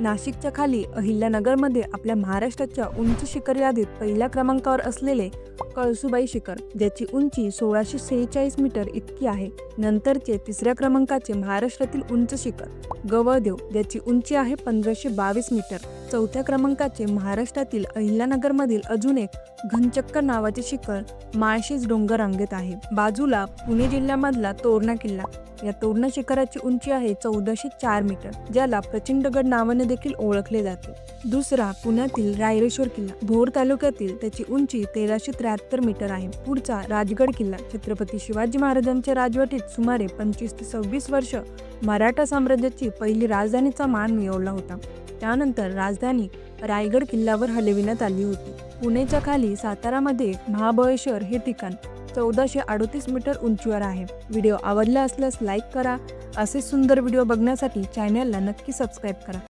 नाशिकच्या खाली अहिल्यानगरमध्ये आपल्या महाराष्ट्राच्या उंच शिखर यादीत पहिल्या क्रमांकावर असलेले कळसुबाई शिखर ज्याची उंची सोळाशे सेहेचाळीस मीटर इतकी आहे नंतरचे तिसऱ्या क्रमांकाचे महाराष्ट्रातील उंच शिखर गवळदेव ज्याची उंची आहे पंधराशे बावीस मीटर. चौथ्या क्रमांकाचे महाराष्ट्रातील अहिल्यानगरमधील अजून एक घनचक्कर नावाचे शिखर माळशेज डोंगर रांगेत आहे. बाजूला पुणे जिल्ह्यामधला तोरणा किल्ला. या तोरणा शिखराची उंची आहे चौदाशे चार मीटर ज्याला प्रचंडगड नावाने देखील ओळखले जाते. दुसरा पुण्यातील रायरेश्वर किल्ला. भोर तालुक्यातील त्याची उंची तेराशे त्र्याहत्तर मीटर आहे. पुढचा राजगड किल्ला. छत्रपती शिवाजी महाराजांच्या राजवटीत सुमारे पंचवीस ते सव्वीस वर्ष मराठा साम्राज्याची पहिली राजधानीचा मान मिळवला होता. त्यानंतर राजधानी रायगड किल्ल्यावर हलविण्यात आली होती. पुणेच्या खाली सातारामध्ये महाबळेश्वर हे ठिकाण चौदाशे अडतीस मीटर उंचीवर आहे. व्हिडिओ आवडला असल्यास लाईक करा. असे सुंदर व्हिडिओ बघण्यासाठी चॅनलला नक्की सबस्क्राईब करा.